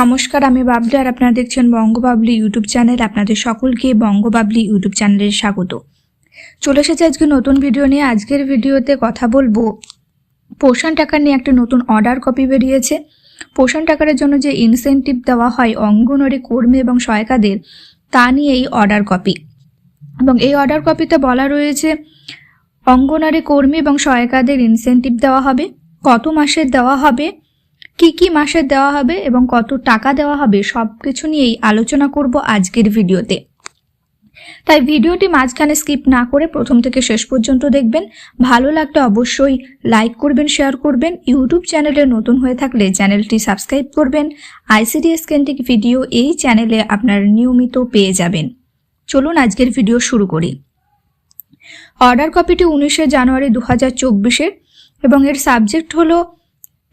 নমস্কার, আমি বাবলি আর আপনারা দেখছেন বঙ্গবাবলি ইউটিউব চ্যানেল। আপনাদের সকলকে বঙ্গবাবলি ইউটিউব চ্যানেলে স্বাগত। চলে এসেছে আজকে নতুন ভিডিও নিয়ে। আজকের ভিডিওতে কথা বলব পোষণ টাকা নিয়ে একটা নতুন অর্ডার কপি বেরিয়েছে। পোষণ টাকার জন্য যে ইনসেনটিভ দেওয়া হয় অঙ্গনওয়াড়ি কর্মী এবং সহায়িকাদের, তা নিয়ে এই অর্ডার কপি এবং এই অর্ডার কপিতে বলা রয়েছে, অঙ্গনওয়াড়ি কর্মী এবং সহায়িকাদের ইনসেনটিভ দেওয়া হবে, কত মাসের দেওয়া হবে কি কি মাসে দেওয়া হবে এবং কত টাকা দেওয়া হবে সব কিছু নিয়েই আলোচনা করব আজকের ভিডিওতে। তাই ভিডিওটি মাঝখানে স্কিপ না করে প্রথম থেকে শেষ পর্যন্ত দেখবেন। ভালো লাগলে অবশ্যই লাইক করবেন, শেয়ার করবেন। ইউটিউব চ্যানেলে নতুন হয়ে থাকলে চ্যানেলটি সাবস্ক্রাইব করবেন। আইসিডিএস কেন্দ্রিক ভিডিও এই চ্যানেলে আপনার নিয়মিত পেয়ে যাবেন। চলুন আজকের ভিডিও শুরু করি। অর্ডার কপিটি উনিশে জানুয়ারি দু হাজার এবং এর সাবজেক্ট হলো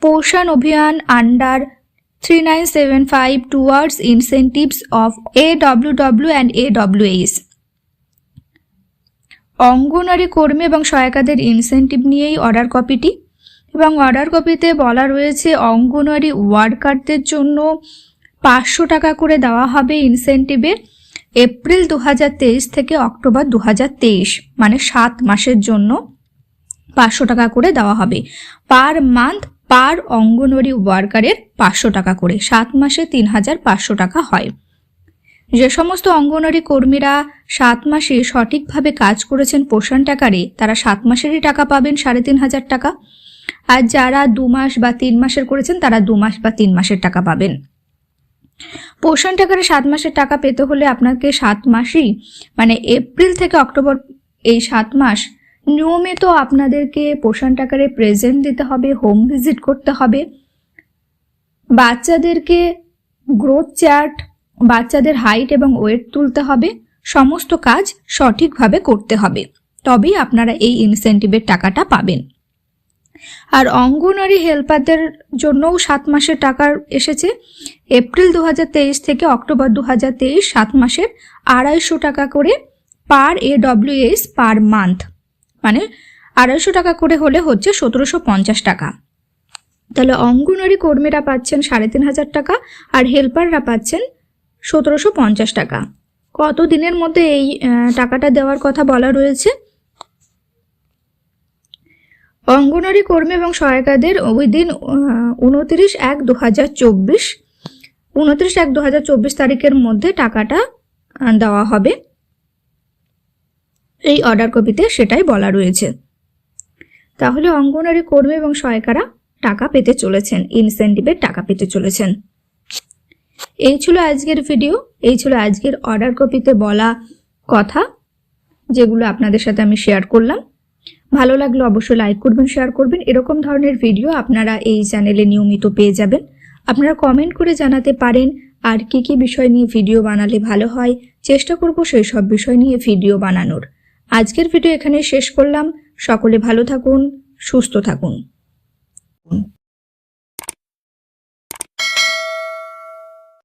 Poshan Abhiyan under three nine seven five towards incentives of A W W and A W H অঙ্গনারী কর্মী এবং সহায়িকাদের ইনসেন্টিভ নিয়েই অর্ডার কপিটি এবং অর্ডার কপিতে বলা রয়েছে অঙ্গনওয়াড়ি ওয়ার্কারদের জন্য পাঁচশো টাকা করে দেওয়া হবে ইনসেন্টিভে এপ্রিল দু হাজার তেইশ থেকে অক্টোবর দু হাজার তেইশ মানে সাত মাসের জন্য পাঁচশো টাকা করে দেওয়া হবে। পার মান্থ পার অঙ্গনওয়াড়ি ওয়ার্কারের পাঁচশো টাকা করে। সাত মাসে তিন হাজার পাঁচশো টাকা হয়। যে সমস্ত অঙ্গনওয়াড়ি কর্মীরা সাত মাসে সঠিকভাবে কাজ করেছেন পোষণ টাকারে, তারা সাত মাসেরই টাকা পাবেন, সাড়ে তিন হাজার টাকা। আর যারা দু মাস বা তিন মাসের করেছেন, তারা দু মাস বা তিন মাসের টাকা পাবেন। পোষণ টাকারে সাত মাসের টাকা পেতে হলে আপনাকে সাত মাসই মানে এপ্রিল থেকে অক্টোবর এই সাত মাস নিয়মিত আপনাদেরকে পোষণ টাকারে প্রেজেন্ট দিতে হবে হোম ভিজিট করতে হবে। বাচ্চাদেরকে গ্রোথ চার্ট বাচ্চাদের হাইট এবং ওয়েট তুলতে হবে। সমস্ত কাজ সঠিকভাবে করতে হবে। তবেই আপনারা এই ইনসেন্টিভের টাকাটা পাবেন। আর অঙ্গনওয়াড়ি হেল্পারদের জন্যও সাত মাসের টাকা এসেছে। এপ্রিল দু হাজার তেইশ থেকে অক্টোবর দু হাজার সাত মাসের আড়াইশো টাকা করে পার এ ডব্লিউএস পার মান্থ মানে আড়াইশো টাকা করে হলে হচ্ছে সতেরোশো পঞ্চাশ টাকা। তাহলে অঙ্গনওয়াড়ি কর্মীরা পাচ্ছেন সাড়ে তিন হাজার টাকা আর হেল্পাররা পাচ্ছেন সতেরোশো পঞ্চাশ টাকা। কত দিনের মধ্যে এই টাকাটা দেওয়ার কথা বলা রয়েছে? অঙ্গনওয়াড়ি কর্মী এবং সহায়িকাদের ওই দিন উনত্রিশ এক দু হাজার চব্বিশ, উনত্রিশ এক দু হাজার চব্বিশ তারিখের মধ্যে টাকাটা দেওয়া হবে। এই অর্ডার কপিতে সেটাই বলা রয়েছে। তাহলে অঙ্গনওয়াড়ি কর্মী এবং সহায়িকারা টাকা পেতে চলেছেন ইনসেন্টিভের টাকা পেতে চলেছেন। এই ছিল আজকের ভিডিও এই ছিল আজকের অর্ডার কপিতে বলা কথা, যেগুলো আপনাদের সাথে আমি শেয়ার করলাম। ভালো লাগলে অবশ্যই লাইক করবেন শেয়ার করবেন। এরকম ধরনের ভিডিও আপনারা এই চ্যানেলে নিয়মিত পেয়ে যাবেন। আপনারা কমেন্ট করে জানাতে পারেন, আর কি কি বিষয় নিয়ে ভিডিও বানালে ভালো হয়। চেষ্টা করব সেই সব বিষয় নিয়ে ভিডিও বানানোর। আজকের ভিডিও এখানে শেষ করলাম। সকলে ভালো থাকুন সুস্থ থাকুন।